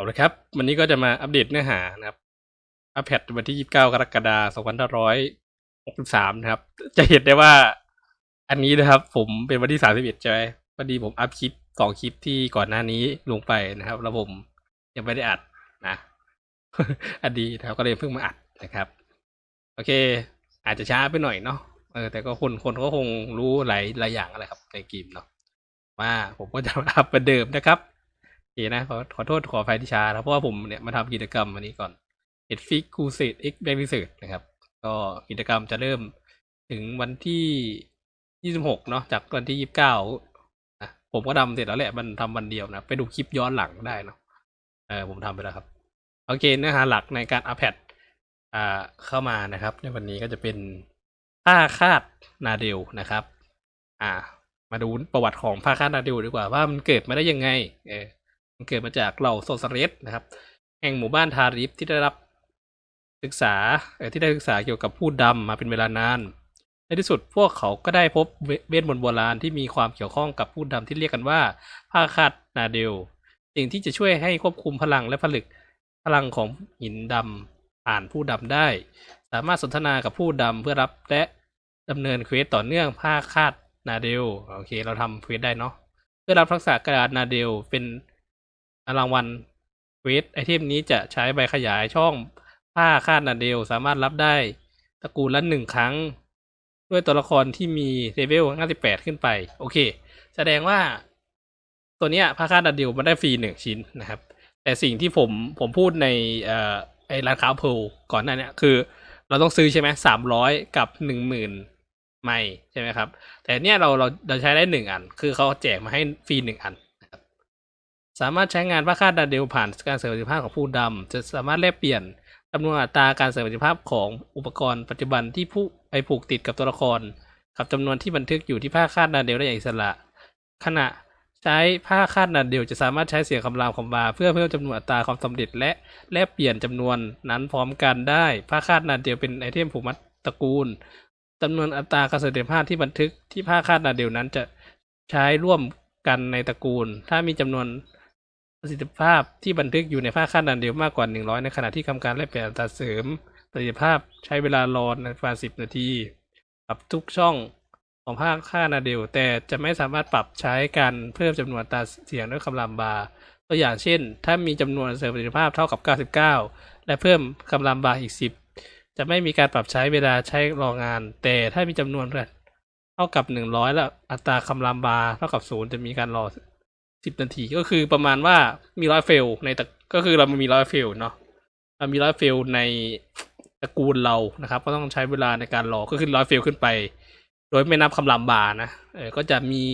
เอาละครับ วันนี้ก็จะมาอัปเดตเนื้อหานะครับ อัปเดตวันที่ 29 กรกฎาคม 2563 นะครับ จะเห็นได้ว่าอันนี้นะครับ ผมเป็นวันที่ 31 ใช่ไหมพอดีผมอัพคลิปสองคลิปที่ก่อนหน้านี้ลงไปนะครับ แล้วผมยังไม่ได้อัดนะอันดีนะครับก็เลยเพิ่งมาอัดนะครับ โอเค อาจจะช้าไปหน่อยเนาะเออแต่ก็คนคนก็คงรู้หลายหลายอย่างอะไรครับ ในเกมเนาะว่าผมก็จะอัพเหมือนเดิมนะครับ นะขอขอโทษขออภัยที่ช้านะเพราะว่าผมเนี่ยมาทำกิจกรรมอันนี้ก่อนเอ็ดฟิกคูเซตเอ็กแบงค์รีเสิร์นะครับ ก็กิจกรรมจะเริ่มถึงวันที่26เนาะจากวันที่29นะผมก็ทำเสร็จแล้วแหละมันทำวันเดียวนะ ไปดูคลิปย้อนหลังได้เนาะเออผมทำไปแล้วครับ โอเคเนื้อหาหลักในการอัปเดตอ่าเข้ามานะครับ ในวันนี้ก็จะเป็นผ้าคาดนาเดลนะครับ อ่า มาดูประวัติของผ้าคาดนาเดลดีกว่าว่ามันเกิดมาได้ยังไง เออ มันเกิดมาจากเหล่าโซซเรสนะครับ แห่งหมู่บ้านทาริฟที่ได้รับศึกษาที่ได้ศึกษาเกี่ยวกับผู้ดำมาเป็นเวลานาน ในที่สุดพวกเขาก็ได้พบเวเวทมนต์โบราณที่มีความเกี่ยวข้องกับผู้ดำที่เรียกกันว่าผ้าคาดนาเดล สิ่งที่จะช่วยให้ควบคุมพลังและผลึกพลังของหินดำผ่านผู้ดำได้ สามารถสนทนากับผู้ดำเพื่อรับและดำเนินเควสต่อเนื่องผ้าคาดนาเดล โอเค เราทำเควสได้เนาะ เพื่อรับทักษะกระดาษนาเดลเป็น รางวัลเวสไอเทมนี้จะใช้ใบขยายช่องผ้าคาดนาเดลสามารถรับได้ตระกูลละหนึ่งครั้ง ด้วยตัวละครที่มีเลเวล58 ขึ้นไป โอเค แสดงว่าตัวเนี้ยผ้าคาดนาเดลมันได้ฟรีหนึ่งชิ้นนะครับ แต่สิ่งที่ผมผมพูดในเอ่อไอร้านค้าเพลก่อนหน้านี้คือ เราต้องซื้อใช่ไหมสามร้อยกับหนึ่งหมื่นไม่ใช่ไหมครับ แต่เนี้ยเราเราเราใช้ได้หนึ่งอัน คือเขาแจกมาให้ฟรีหนึ่งอัน สามารถใช้งานผ้าคาดนาเดลผ่านการเสริมประสิทธิภาพของผู้ดำจะสามารถแลกเปลี่ยนจำนวนอัตราการเสริมประสิทธิภาพของอุปกรณ์ปัจจุบันที่ผู้ไปผูกติดกับตัวละคร กับจำนวนที่บันทึกอยู่ที่ผ้าคาดนาเดลได้อย่างอิสระ ขณะใช้ผ้าคาดนาเดลจะสามารถใช้เสียงคำรามคำบาเพื่อเพิ่มจำนวนอัตราความสำเร็จและแลกเปลี่ยนจำนวนนั้นพร้อมกันได้ผ้าคาดนาเดลเป็นไอเทมผูกมัดตระกูลจำนวนอัตราการเสถียรภาพที่บันทึกที่ผ้าคาดนาเดลนั้นจะใช้ร่วมกันในตระกูล ถ้ามีจำนวน ประสิทธิภาพที่บันทึกอยู่ในผ้าคาดนาเดลมากกว่า 100 ในขณะที่ทำการแลกเปลี่ยนอัตราเสริมประสิทธิภาพใช้เวลารอในประมาณ10 นาทีกับทุกช่องของภาคค่านาเดลแต่จะไม่สามารถปรับใช้การเพิ่มจำนวนอัตราเสียงด้วยคำรามบาร์ตัวอย่างเช่น ถ้ามีจำนวนเสริมประสิทธิภาพเท่ากับ 99 และเพิ่มคำรามบาร์อีก 10 จะไม่มีการปรับใช้เวลาใช้รองาน แต่ถ้ามีจำนวนเท่ากับ 100 แล้วอัตราคำรามบาร์เท่ากับ 0 จะมีการรอ 10นาทีก็คือประมาณว่ามีร้อยเฟลในตะก็คือเรามีร้อยเฟลเนาะเรามีร้อยเฟลในตระกูลเรานะครับ ก็ต้องใช้เวลาในการรอก็คือร้อยเฟลขึ้นไป โดยไม่นับคำรามบานะเออก็จะมี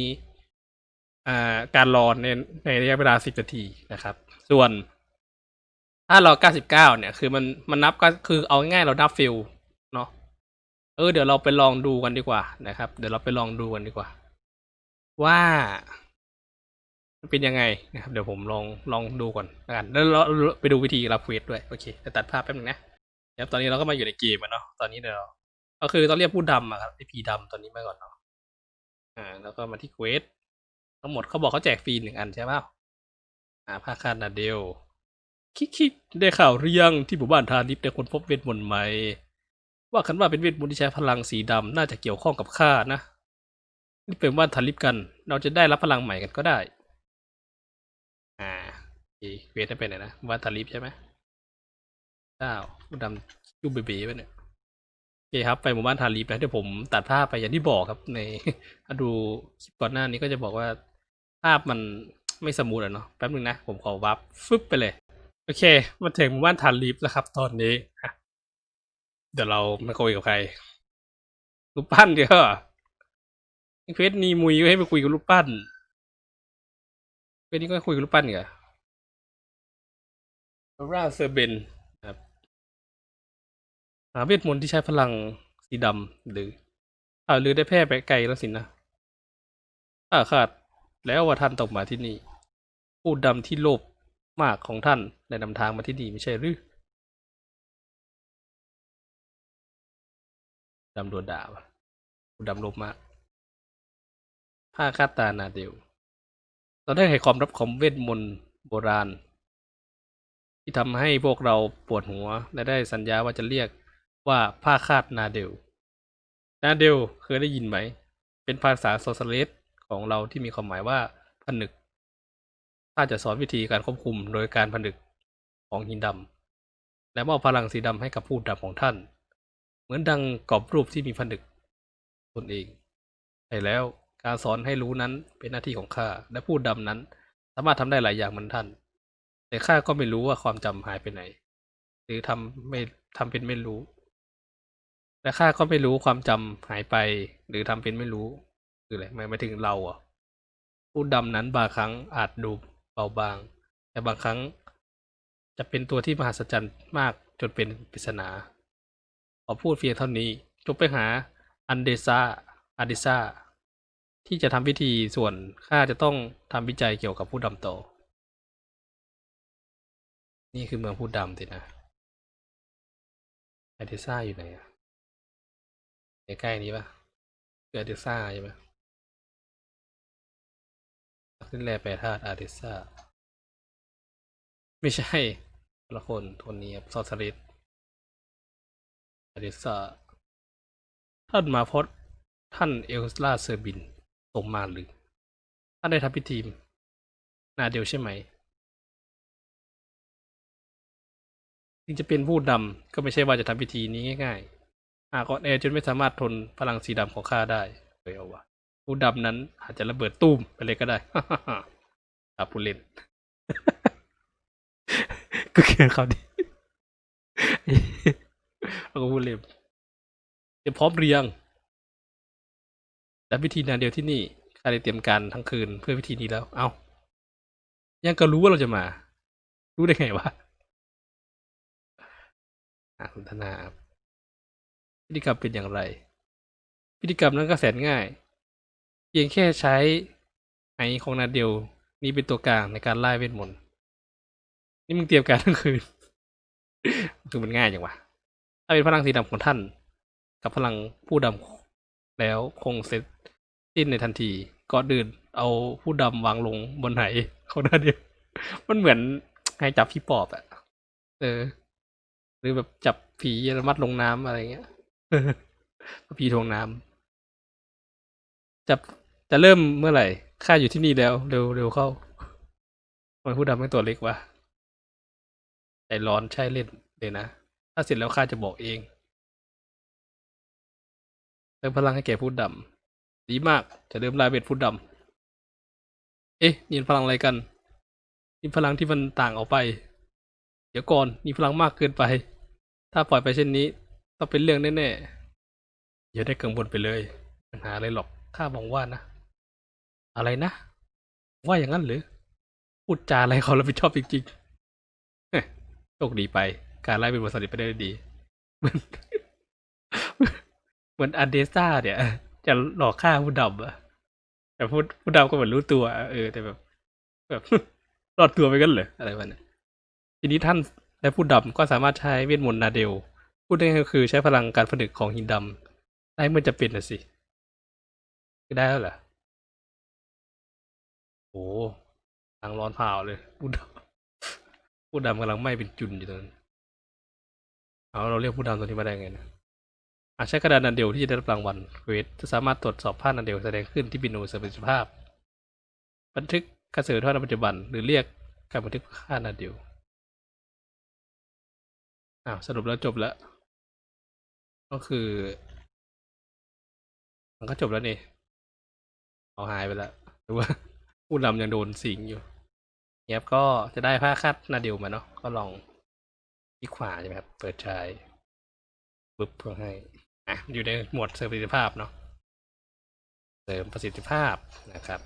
อ่าการรอในในระยะเวลาสิบนาทีนะครับ ส่วนถ้าเราเก้าสิบเก้าเนี่ย คือมันมันนับก็คือเอาง่ายๆเรานับฟิลเนาะเออเดี๋ยวเราไปลองดูกันดีกว่านะครับ เดี๋ยวเราไปลองดูกันดีกว่า ว่า เป็นยังไงนะครับ เดี๋ยวผมลองลองดูก่อนละกันแล้วเราไปดูวิธีรับเควสด้วยโอเคจะตัดภาพแป๊บนึงนะเดี๋ยวตอนนี้เราก็มาอยู่ในเกมอะเนาะตอนนี้เดี๋ยวเราก็คือต้องเรียกผู้ดำอะครับไอพีดำตอนนี้มาก่อนเนาะอ่า แล้วก็มาที่เควสทั้งหมดเขาบอกเขาแจกฟรีหนึ่งอันใช่ไหมอ่าผ้าคาดนาเดลคิกคิกได้ข่าวหรืองที่หมู่บ้านทานิปได้คนพบเวทมนต์ใหม่ว่ากันว่าเป็นเวทมนต์ที่ใช้พลังสีดำน่าจะเกี่ยวข้องกับข้านะ นี่เป็นว่านทาริปกัน เราจะได้รับพลังใหม่กันก็ได้ อ่าอเคเควสได้เป็นไหนนะวานทาริปใช่ไหมเจ้าผู้ดำยูบเบ้ไปเนี่ยโอเคครับไปหมู่บ้านทารีไปเดี๋ยวผมตัดภาพไปอย่างที่บอกครับ ในถ้าดูคลิปก่อนหน้านี้ก็จะบอกว่าภาพมันไม่สมูทอะเนาะแป๊บนึงนะ ผมขอวับฟึบไปเลย โอเค มาถึงหมู่บ้านทารีแล้วครับ ตอนนี้เดี๋ยวเราไม่คุยกับใครรูปปั้นเดี๋ยวเหรอเควสนีมุยก็ให้ไปคุยกับรูปปั้น เควสนี้ก็คุยกับรูปปั้นเหรอราเซอร์เบนหาเวทมนต์ที่ใช้พลังสีดำหรืออ่าหรือได้แพร่ไปไกลแล้วสินะอ่าขาดแล้วว่าท่านตกมาที่นี่ ผู้ดำที่โลภมากของท่านได้นำทางมาที่นี่ไม่ใช่หรือดำโดนด่าวผู้ดำโลภมากผ้าคาดตานาเดล เราได้ให้ความรับของเวทมนต์โบราณ ที่ทำให้พวกเราปวดหัวและได้สัญญาว่าจะเรียกว่าผ้าคาดนาเดล นาเดลเคยได้ยินไหม เป็นภาษาโซเซเลสของเราที่มีความหมายว่าผนึก ถ้าจะสอนวิธีการควบคุมโดยการผนึกของหินดำและมอบพลังสีดำให้กับผู้ดำของท่าน เหมือนดังกรอบรูปที่มีผนึกตนเองใช่แล้ว การสอนให้รู้นั้นเป็นหน้าที่ของข้าและผู้ดำนั้น สามารถทำได้หลายอย่างเหมือนท่าน แต่ข้าก็ไม่รู้ว่าความจำหายไปไหน หรือทำไม่ทำเป็นไม่รู้ และข้าก็ไม่รู้ความจำหายไป หรือทำเป็นไม่รู้คืออะไรหมายหมายถึงเราอะผู้ดำนั้นบางครั้งอาจดูเบาบาง แต่บางครั้งจะเป็นตัวที่มหัศจรรย์มากจนเป็นปริศนาขอพูดเพียงเท่านี้จงไปหาอันเดซาอาดิซา ที่จะทำพิธีส่วนข้าจะต้องทำวิจัยเกี่ยวกับผู้ดำต่อนี่คือเมืองผู้ดำสินะอาดิซาอยู่ไหนอะใกล้ๆนี้ปะคืออาดิซาใช่ไหมขึ้นแร่แปรธาตุอาดิซาไม่ใช่ละคนคนนี้ครับซอสลิดอาดิซาท่านมาพดท่านเอลสลาเซอร์บิน ส่งมาหรือท่านได้ทำพิธีนาเดียวใช่ไหมถึงจะเป็นผู้ดำก็ไม่ใช่ว่าจะทำพิธีนี้ง่ายๆ หากอ่อนแอจนไม่สามารถทนพลังสีดำของข้าได้เลยเอาวะผู้ดำนั้นอาจจะระเบิดตุ้มไปเลยก็ได้ครับผู้เล่น ก็เขียนเขาดิแล้วก็พูดเล่นเตรียพร้อมเรียง และพิธีนาเดียวที่นี่ข้าได้เตรียมการทั้งคืนเพื่อพิธีนี้แล้ว เอา้ายังก็รู้ว่าเราจะมา รู้ได้ไงวะอะคุณธนาครับพิธีกรรมเป็นอย่างไร พิธีกรรมนั้นก็แสนง่าย เพียงแค่ใช้ไอของนาเดียว นี้เป็นตัวกลางในการไล่เวทมนต์นี่มึงเตรียมการทั้งคืนคือมันง่ายจังวะถ้าเป็นพลังสีดำของท่าน กับพลังผู้ดำแล้วคงเสร็จ สิ้นในทันทีก่อนอื่นเอาผู้ดำวางลงบนไหเของนาเดียวมันเหมือนให้จับพี่ปอบอะเออ หรือแบบจับผีแล้วมัดลงน้ำอะไรเงี้ยผีทวงน้ำจะจะเริ่มเมื่อไหร่ข้าอยู่ที่นี่แล้ว เร็วเร็วเข้าทำไมผู้ดำไม่ตัวเล็กวะใจร้อนใช่เล่นเลยนะ ถ้าเสร็จแล้วข้าจะบอกเองเติมพลังให้แก่ผู้ดำ ดีมากจะเริ่มลายเบ็ดผู้ดำเอ๊ะนี่นพลังอะไรกัน นี่พลังที่มันต่างออกไป เดี๋ยวก่อนนี่พลังมากเกินไป ถ้าปล่อยไปเช่นนี้ต้องเป็นเรื่องแน่ๆอย่าได้กังวลไปเลยปัญหาอะไรหรอกข้าหวังว่านะ อะไรนะ ว่าอย่างนั้นหรือพูดจาอะไรเขารับผิดชอบจริงๆโชคดีไป การไล่เป็นบทสรุปไปได้ดีเหมือนเหมือนอันเดซ่าเนี่ย จะหลอกฆ่าผู้ดำอะแต่ผู้ผู้ดำก็เหมือนรู้ตัวเออ แต่แบบแบบรอดตัวไปกันเหรออะไรวะเนี่ยทีนี้ท่านและผู้ดำก็สามารถใช้เวทมนต์นาเดลพูดง่ายๆก็คือใช้พลังการผนึกของหินดำได้เมื่อจะเป็นน่ะสิได้แล้วเหรอโอ้ทางร้อนเผาเลยผู้ดำผู้ดำกำลังไหม้เป็นจุนอยู่ตรงนั้นเอาเราเรียกผู้ดำตัวนี้มาได้ไงนะ อาจใช้กระดานนันเดลที่จะได้รับรางวัลเควสจะสามารถตรวจสอบภาพนันเดลแสดงขึ้นที่บิโนเสริมประสิทธิภาพ บันทึกการเสนอทอดในปัจจุบัน หรือเรียกการบันทึกค่านันเดลอ้าวสรุปแล้วจบแล้ว ก็คือ มันก็จบแล้วนี่เอาหายไปแล้วหรือว่าผู้นำยังโดนสิงอยู่เงียบก็จะได้ผ้าคัดนาเดียวมาเนาะก็ลองคลิกขวาใช่ไหมครับ เปิดใช้ปึ๊บเพื่อให้ อะอยู่ในหมวดเสริมประสิทธิภาพเนาะเสริมประสิทธิภาพนะครับ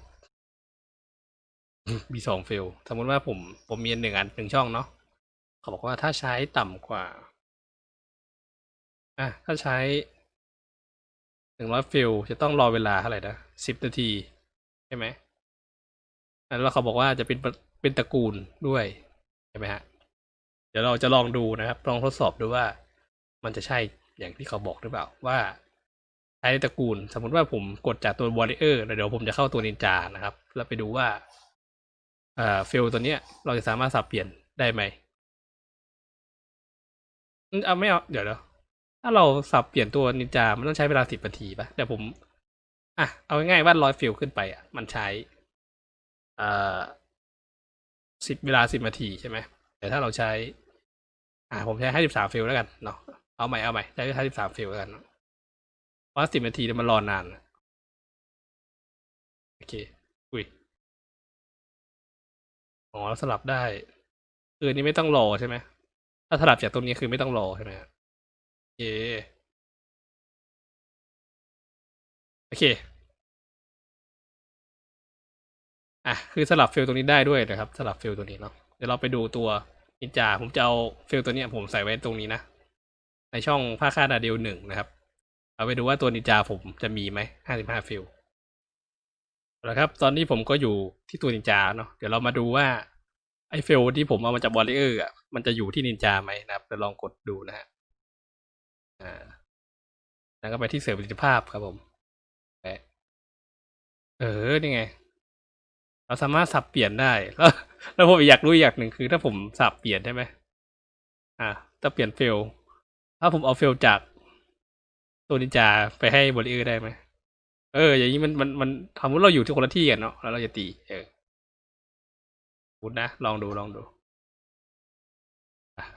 มีสองเฟลสมมติว่าผมผมมีอันหนึ่งอันหนึ่งช่องเนาะเขาบอกว่าถ้าใช้ต่ำกว่าอะถ้าใช้หนึ่งร้อยฟิลจะต้องรอเวลาเท่าไหร่นะสิบนาที ใช่ไหมแล้วเขาบอกว่าจะเป็นเป็นตระกูลด้วยใช่ไหมฮะเดี๋ยวเราจะลองดูนะครับ ลองทดสอบดูว่ามันจะใช่ อย่างที่เขาบอกหรือเปล่าว่าใช้ตระกูล สมมติว่าผมกดจากตัววอลเลอร์เดี๋ยวผมจะเข้าตัวนินจานะครับ แล้วไปดูว่าเอ่าฟิลตัวเนี้ย เราจะสามารถสับเปลี่ยนได้ไหมอืมเอาไม่เอาเดี๋ยวเดี๋ยวถ้าเราสับเปลี่ยนตัวนินจา มันต้องใช้เวลาสิบนาทีปะเดี๋ยวผม อะ เอาง่ายๆว่าร้อยฟิลขึ้นไปอะ มันใช้อ่าสิบเวลาสิบนาทีใช่ไหมแต่ถ้าเราใช้ อ่า ผมใช้ให้สิบสามฟิลแล้วกันเนาะ เอาใหม่เอาใหม่ใช้ห้าสิบสามฟิลกัน เพราะสิบนาทีเนี่ยมันรอนานโอเค อุ้ย อ๋อสลับได้ คืออันนี้ไม่ต้องรอใช่ไหม ถ้าสลับจากตรงนี้คือไม่ต้องรอใช่ไหมโอเค โอเค อะ คือสลับฟิลตรงนี้ได้ด้วยนะครับ สลับฟิลตัวนี้เนาะ เดี๋ยวเราไปดูตัวนินจา ผมจะเอาฟิลตัวนี้ผมใส่ไว้ตรงนี้นะ ในช่องผ้าคาดาเดลหนึ่งนะครับ เอาไปดูว่าตัวนินจาผมจะมีไหมห้าสิบห้าฟิลแล้วครับ ตอนนี้ผมก็อยู่ที่ตัวนินจาเนาะเดี๋ยวเรามาดูว่าไอ้ฟิลที่ผมเอามาจากบอลเลอร์อะมันจะอยู่ที่นินจาไหมนะครับเดี๋ยวลองกดดูนะฮะอ่าแล้วก็ไปที่เสริมประสิทธิภาพครับผมเออนี่ไง เราสามารถสับเปลี่ยนได้ แล้วแล้วผมอยากรู้อย่างหนึ่งคือ ถ้าผมสับเปลี่ยนได้ไหมอ่าจะเปลี่ยนเฟล ถ้าผมเอาเฟลจากตัวนินจาไปให้บริเออร์ได้ไหมเออ อย่างนี้มันมันมันทำว่าเราอยู่ที่คนละที่กันเนาะแล้วเราจะตี เออพูดนะ ลองดูลองดู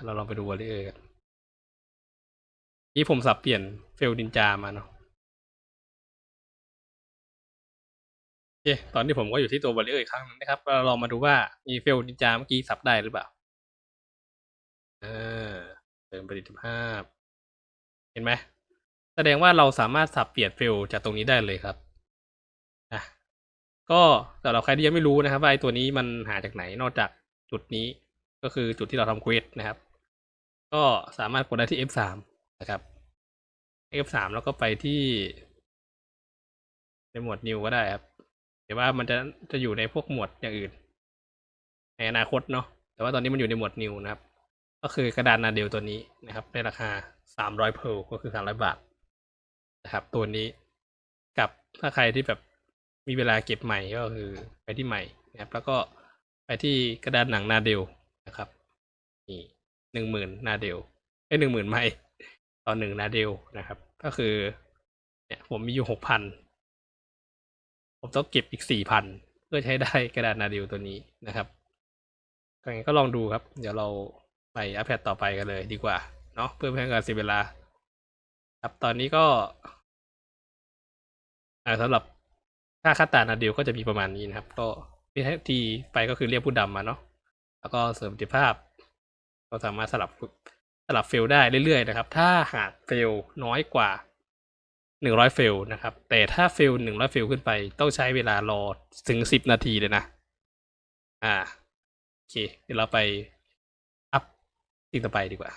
เราลองไปดูบริเออร์กันนี่ผมสับเปลี่ยนเฟลนินจามาเนาะโอเคตอนนี้ผมก็อยู่ที่ตัวบริเออร์อีกครั้งหนึงนะครับเราลองมาดูว่ามีเฟลนินจาเมื่อกี้สับได้หรือเปล่า เออ เติมประสิทธิภาพ เห็นไหมแสดงว่าเราสามารถสับเปลี่ยนเฟลจากตรงนี้ได้เลยครับอะก็สำหรับใครที่ยังไม่รู้นะครับว่าไอ้ตัวนี้มันหาจากไหนนอกจากจุดนี้ ก็คือจุดที่เราทำเควสนะครับ ก็สามารถกดได้ที่ F3 นะครับ F3 แล้วก็ไปที่ ในหมวด New ก็ได้ครับแต่ว่ามันจะจะอยู่ในพวกหมวดอย่างอื่นในอนาคตเนาะแต่ว่าตอนนี้มันอยู่ในหมวด New นะครับ ก็คือกระดานนาเดลตัวนี้นะครับ ในราคา 300เพลก็คือ 300 บาทนะครับ ตัวนี้กับถ้าใครที่แบบมีเวลาเก็บใหม่ก็คือไปที่ใหม่นะครับ แล้วก็ไปที่กระดานหนังนาเดลนะครับนี่หนึ่งหมื่นนาเดลไอ้หนึ่งหมื่นไม้ต่อหนึ่งนาเดลนะครับ ก็คือเนี่ยผมมีอยู่หกพันผมต้องเก็บอีกสี่พันเพื่อใช้ได้กระดานนาเดลตัวนี้นะครับก็งั้นก็ลองดูครับ เดี๋ยวเรา ไปอัปเดตต่อไปกันเลยดีกว่า เนาะเพื่อไม่ให้การเสียเวลา ครับตอนนี้ก็อ่าสำหรับค่าคัตตานาเดลก็จะมีประมาณนี้นะครับ ก็วิธีไปก็คือเรียกผู้ดำมาเนาะแล้วก็เสริมประสิทธิภาพ ก็สามารถสลับสลับเฟลได้เรื่อยๆนะครับ ถ้าหากเฟลน้อยกว่าหนึ่งร้อยเฟลนะครับ แต่ถ้าเฟลหนึ่งร้อยเฟลขึ้นไป ต้องใช้เวลารอถึงสิบนาทีเลยนะ อ่า โอเค เดี๋ยวเราไป อัพสิ่งต่อไปดีกว่า